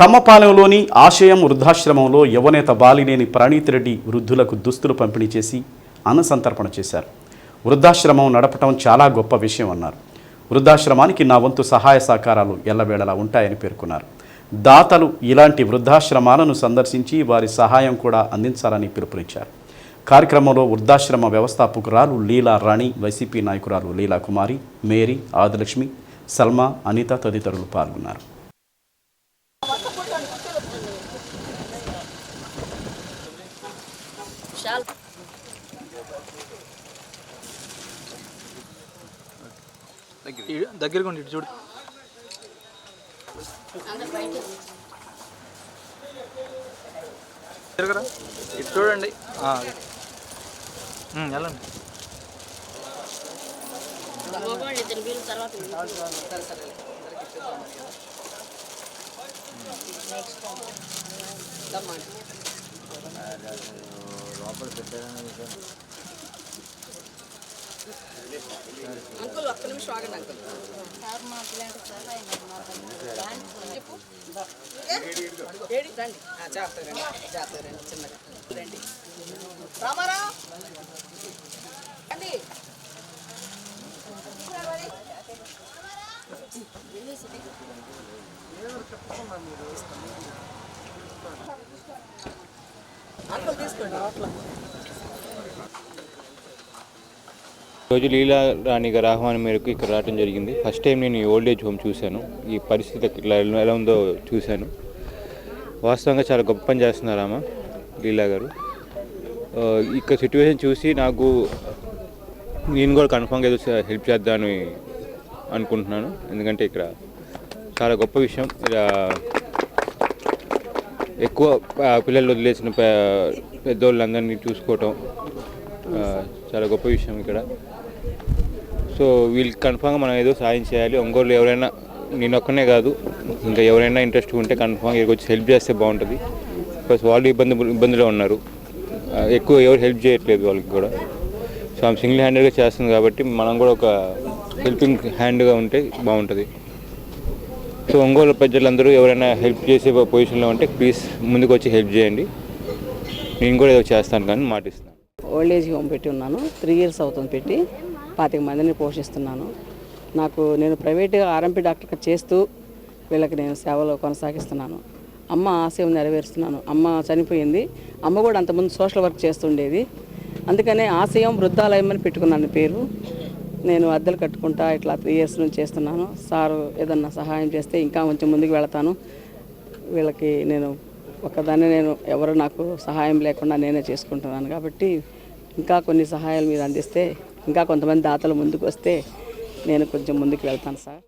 కమ్మపాలెంలోని ఆశయం వృద్ధాశ్రమంలో యువనేత బాలినేని ప్రణీత్ రెడ్డి వృద్ధులకు దుస్తులు పంపిణీ చేసి అన్నసంతర్పణ చేశారు. వృద్ధాశ్రమం నడపటం చాలా గొప్ప విషయం అన్నారు. వృద్ధాశ్రమానికి నా వంతు సహాయ సహకారాలు ఎల్లవేళలా ఉంటాయని పేర్కొన్నారు. దాతలు ఇలాంటి వృద్ధాశ్రమాలను సందర్శించి వారి సహాయం కూడా అందించాలని పిలుపునిచ్చారు. కార్యక్రమంలో వృద్ధాశ్రమ వ్యవస్థాపకురాలు లీలా రాణి వైసీపీ నాయకురాలు లీలా కుమారి మేరీ ఆదిలక్ష్మి సల్మా అనిత తదితరులు పాల్గొన్నారు. చాలు ఇటు- దగ్గరగా ఉండి ఇటు చూడు. తిరగరా ఇటు చూడండి. వెళ్ళండి. మగవాళ్ళు లోపల అంకుల్ ఒక్క నిమిషం ఆగండి అంకుల్. చెప్పు ఏడి రండి. ఆ, చేస్తారండి చిన్నగా రండి. రామారా రండి. అంకుల్ రోజు లీలా రాణి గారి ఆహ్వానం మేరకు ఇక్కడ రావడం జరిగింది. ఫస్ట్ టైం నేను ఈ ఓల్డ్ ఏజ్ హోమ్ చూశాను. ఈ పరిస్థితి ఇట్లా ఎలా ఉందో చూశాను. వాస్తవంగా చాలా గొప్ప పని చేస్తున్నారు ఆమె లీలా గారు. ఇక్కడ సిచ్యువేషన్ చూసి నాకు నేను కూడా కన్ఫామ్గా ఏదో హెల్ప్ చేద్దామని అనుకుంటున్నాను. ఎందుకంటే ఇక్కడ చాలా గొప్ప విషయం. ఇలా ఎక్కువ పిల్లలు వదిలేసిన పెద్దోళ్ళందరినీ చూసుకోవటం చాలా గొప్ప విషయం ఇక్కడ. సో వీళ్ళకి కన్ఫామ్గా మనం ఏదో సాయం చేయాలి. ఒంగోలు ఎవరైనా నేను ఒక్కనే కాదు ఇంకా ఎవరైనా ఇంట్రెస్ట్ ఉంటే కన్ఫామ్గా ఇక్కడికి వచ్చి హెల్ప్ చేస్తే బాగుంటుంది. బికాస్ వాళ్ళు ఇబ్బంది ఇబ్బందిలో ఉన్నారు. ఎక్కువ ఎవరు హెల్ప్ చేయట్లేదు వాళ్ళకి కూడా. సో ఆమె సింగిల్ హ్యాండెడ్గా చేస్తుంది కాబట్టి మనం కూడా ఒక హెల్పింగ్ హ్యాండ్గా ఉంటే బాగుంటుంది. సో ఒంగోలు ప్రజలందరూ ఎవరైనా హెల్ప్ చేసే పొజిషన్లో ఉంటే ప్లీజ్ ముందుకు వచ్చి హెల్ప్ చేయండి. నేను కూడా ఏదో చేస్తాను కానీ మాటిస్తాను ఓల్డ్ ఏజ్ హోమ్ పెట్టి ఉన్నాను. త్రీ ఇయర్స్ అవుతుంది పెట్టి పాతిక మందిని పోషిస్తున్నాను. నాకు నేను ప్రైవేట్గా ఆర్ఎంపీ డాక్టర్గా చేస్తూ వీళ్ళకి నేను సేవలు కొనసాగిస్తున్నాను. అమ్మ ఆశయం నెరవేరుస్తున్నాను. అమ్మ చనిపోయింది. అమ్మ కూడా అంతకుముందు సోషల్ వర్క్ చేస్తుండేది. అందుకనే ఆశయం వృద్ధాలయం అని పెట్టుకున్నాను పేరు. నేను అద్దెలు కట్టుకుంటా ఇట్లా త్రీ ఇయర్స్ నుంచి చేస్తున్నాను. సారు ఏదన్నా సహాయం చేస్తే ఇంకా కొంచెం ముందుకు వెళతాను. వీళ్ళకి నేను ఒక్కదాన్ని నేను ఎవరు నాకు సహాయం లేకుండా నేనే చేసుకుంటున్నాను కాబట్టి ఇంకా కొన్ని సహాయాలు మీరు అందిస్తే ఇంకా కొంతమంది దాతలు ముందుకు వస్తే నేను కొంచెం ముందుకు వెళ్తాను సార్.